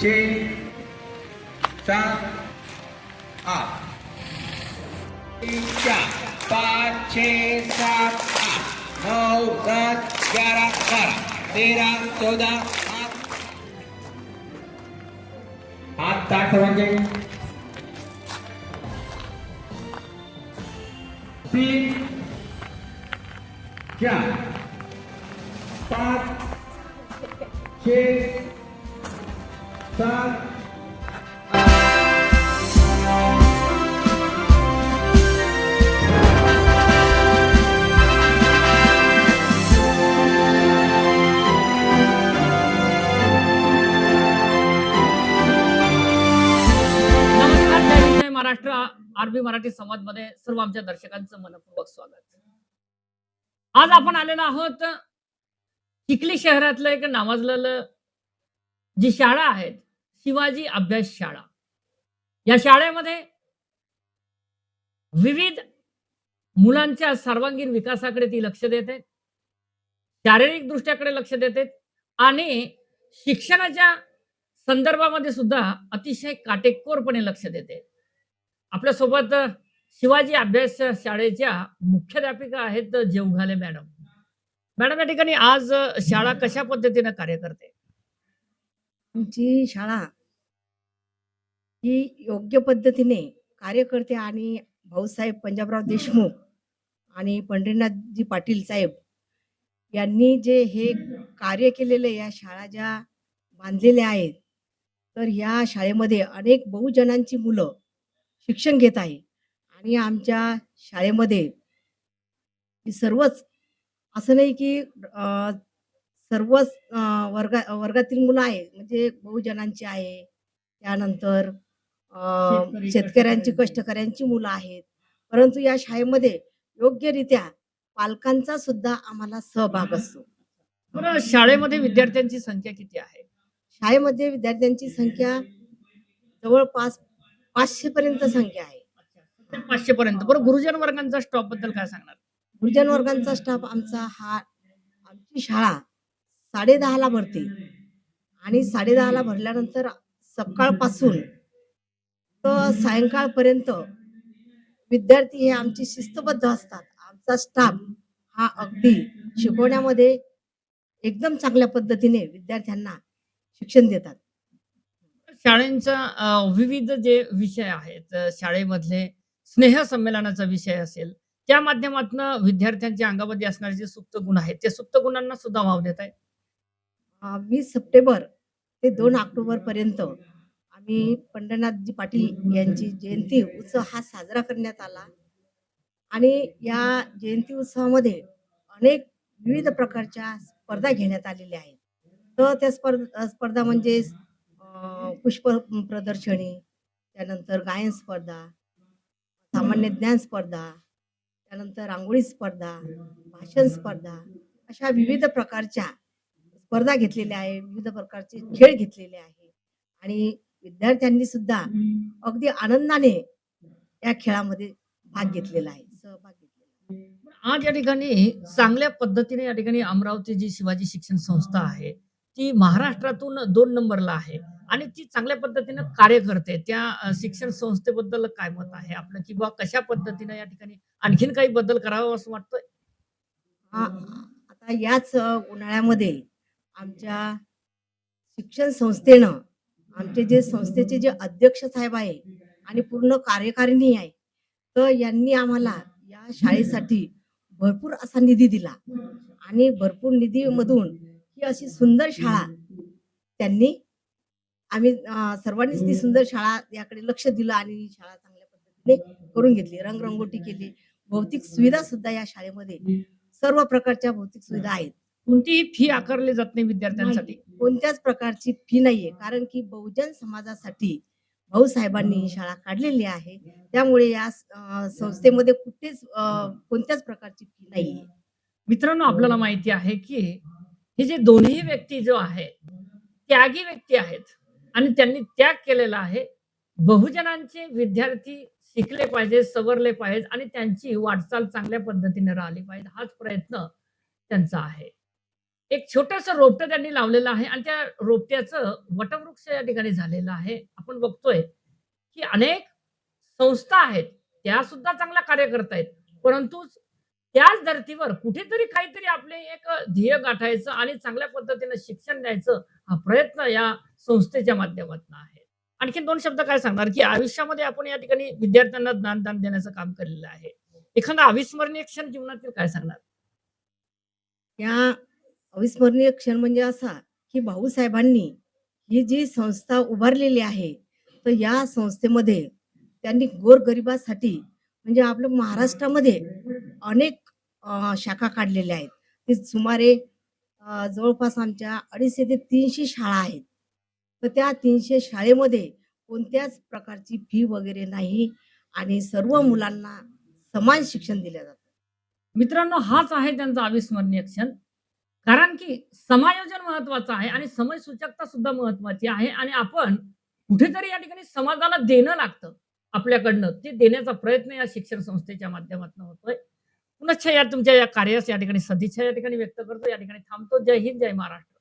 छ सात आठ तीन चार पाच छ सात आठ नऊ दस ग्यारह बारह तेरह चौदह हाथ हाथ ताट सर्वांचे तीन चार पाच छ सात महाराष्ट्र. आरबी मराठी संवादमध्ये सर्व आमच्या दर्शकांचं मनपूर्वक स्वागत. आज आपण आलेलो आहोत चिखली शहरातलं एक नावाजलेलं जी शाळा आहे शिवाजी अभ्यास शाळा. या शाळेमध्ये विविध मुलांच्या सर्वांगीण विकासाकडे ती लक्ष देते शारीरिक दृष्ट्याकडे लक्ष देते आणि शिक्षणाच्या संदर्भामध्ये सुद्धा अतिशय काटेकोरपणे लक्ष देते. आपल्यासोबत शिवाजी अभ्यास शाळेच्या मुख्याध्यापिका आहेत जेवघाले मॅडम. मॅडम या ठिकाणी आज शाळा कशा पद्धतीने कार्य करते? आमची शाळा ही योग्य पद्धतीने कार्यकर्ते आणि भाऊसाहेब पंजाबराव देशमुख आणि पंढरीनाथजी पाटील साहेब यांनी जे हे कार्य केलेले या शाळा ज्या बांधलेल्या आहेत तर या शाळेमध्ये अनेक बहुजनांची मुलं शिक्षण घेत आहे आणि आमच्या शाळेमध्ये सर्वच असं नाही की सर्वच वर्गा वर्गातील मुलं आहे म्हणजे बहुजनांची आहे. त्यानंतर शेतकऱ्यांची कष्टकऱ्यांची. मुलं आहेत. परंतु या शाळेमध्ये योग्यरित्या पालकांचा सुद्धा आम्हाला सहभाग असतो. शाळेमध्ये विद्यार्थ्यांची संख्या किती आहे? शाळेमध्ये विद्यार्थ्यांची संख्या जवळपास पाचशे पर्यंत संख्या आहे. पाचशे पर्यंत. बरं गुरुजन वर्गांचा स्टॉपबद्दल काय सांगणार? गुरुजन वर्गांचा स्टाफ आमचा हा आमची शाळा साडे ला भरते. आणि साडे ला भरल्यानंतर सकाळपासून तर सायंकाळपर्यंत विद्यार्थी हे आमचे शिस्तबद्ध असतात. आमचा स्टाफ हा अगदी शिकवण्यामध्ये एकदम चांगल्या पद्धतीने विद्यार्थ्यांना शिक्षण देतात. शाळेंचा विविध जे विषय आहेत शाळेमधले स्नेह संमेलनाचा विषय असेल त्या माध्यमातून विद्यार्थ्यांच्या अंगामध्ये असणारे जे सुप्त गुण आहेत ते सुप्त गुणांना सुद्धा वाव देत आहे वीस सप्टेंबर ते दोन ऑक्टोबर पर्यंत आम्ही पंढरनाथजी पाटील यांची जयंती उत्सव हा साजरा करण्यात आला. आणि या जयंती उत्सवामध्ये अनेक विविध प्रकारच्या स्पर्धा घेण्यात आलेल्या आहेत. तर त्या स्पर्धा स्पर्धा म्हणजे पुष्प प्रदर्शनी त्यानंतर गायन स्पर्धा सामान्य ज्ञान स्पर्धा त्यानंतर रांगोळी स्पर्धा भाषण स्पर्धा अशा विविध प्रकारच्या स्पर्धा घेतलेल्या आहे विविध प्रकारचे खेळ घेतलेले आहे. आणि विद्यार्थ्यांनी सुद्धा अगदी आनंदाने या खेळामध्ये भाग घेतलेला आहे सहभाग घेतलेला आज या ठिकाणी चांगल्या पद्धतीने या ठिकाणी अमरावती जी शिवाजी शिक्षण संस्था आहे ती महाराष्ट्रातून दोन नंबरला आहे आणि ती चांगल्या पद्धतीनं कार्य करते. त्या शिक्षण संस्थेबद्दल काय मत आहे आपलं? किंवा कशा पद्धतीने या ठिकाणी आणखीन काही बदल करावं असं वाटतं आता याच उन्हाळ्यामध्ये आमच्या शिक्षण संस्थेनं आमचे जे संस्थेचे जे अध्यक्ष साहेब आहे आणि पूर्ण कार्यकारिणी आहे तर यांनी आम्हाला या शाळेसाठी भरपूर असा निधी दिला. आणि भरपूर निधीमधून ही अशी सुंदर शाळा त्यांनी आम्ही सर्वांनीच ती सुंदर शाळा याकडे लक्ष दिलं आणि ही शाळा चांगल्या पद्धतीने करून घेतली. रंगरंगोटी केली. भौतिक सुविधा सुद्धा या शाळेमध्ये सर्व प्रकारच्या भौतिक सुविधा आहेत. कोणतीही फी आकारली जात नाही विद्यार्थ्यांसाठी. कोणत्याच प्रकारची फी नाहीये. कारण की बहुजन समाजासाठी भाऊसाहेबांनी ही शाळा काढलेली आहे. त्यामुळे या संस्थेमध्ये कुठेच कोणत्याच प्रकारची फी नाहीये. मित्रांनो आपल्याला माहिती आहे की हे जे दोन्ही व्यक्ती जो आहे त्यागी व्यक्ती आहेत आणि त्यांनी त्याग केलेला आहे. बहुजनांचे विद्यार्थी शिकले पाहिजे सवरले पाहिजे आणि त्यांची वाटचाल चांगल्या पद्धतीने राहिली पाहिजे. हाच प्रयत्न त्यांचा आहे. एक छोटस रोपट त्यांनी लावलेलं आहे आणि त्या रोपट्याचं वटवृक्ष या ठिकाणी झालेलं आहे. आपण बघतोय की अनेक संस्था आहेत त्या सुद्धा चांगला कार्य करतायत परंतु त्याच धर्तीवर कुठेतरी काहीतरी आपले एक ध्येय गाठायचं आणि चांगल्या पद्धतीने शिक्षण द्यायचं हा प्रयत्न या संस्थेच्या माध्यमातून आहे. आणखी दोन शब्द काय सांगणार की आयुष्यामध्ये आपण या ठिकाणी विद्यार्थ्यांना ज्ञानदान देण्याचं काम केलेलं आहे. एखादा अविस्मरणीय क्षण जीवनातील काय सांगणार? या अविस्मरणीय क्षण म्हणजे असा की भाऊसाहेबांनी ही जी संस्था उभारलेली आहे तर या संस्थेमध्ये त्यांनी गोरगरिबासाठी म्हणजे आपल्या महाराष्ट्रामध्ये अनेक शाखा काढलेल्या आहेत. ते सुमारे जवळपास आमच्या अडीचशे ते तीनशे शाळा आहेत. तर त्या तीनशे शाळेमध्ये कोणत्याच प्रकारची फी वगैरे नाही आणि सर्व मुलांना समान शिक्षण दिलं जातं. मित्रांनो हाच आहे त्यांचा अविस्मरणीय क्षण. कारण की समायोजन महत्वाचं आहे आणि समय सूचकता सुद्धा महत्वाची आहे आणि आपण कुठेतरी या ठिकाणी समाजाला देणं लागतं आपल्याकडनं. ते देण्याचा प्रयत्न या शिक्षण संस्थेच्या माध्यमातून होतोय. पुनश्च या तुमच्या या कार्यास या ठिकाणी सदिच्छा या ठिकाणी व्यक्त करतो. या ठिकाणी थांबतो. जय हिंद जय महाराष्ट्र.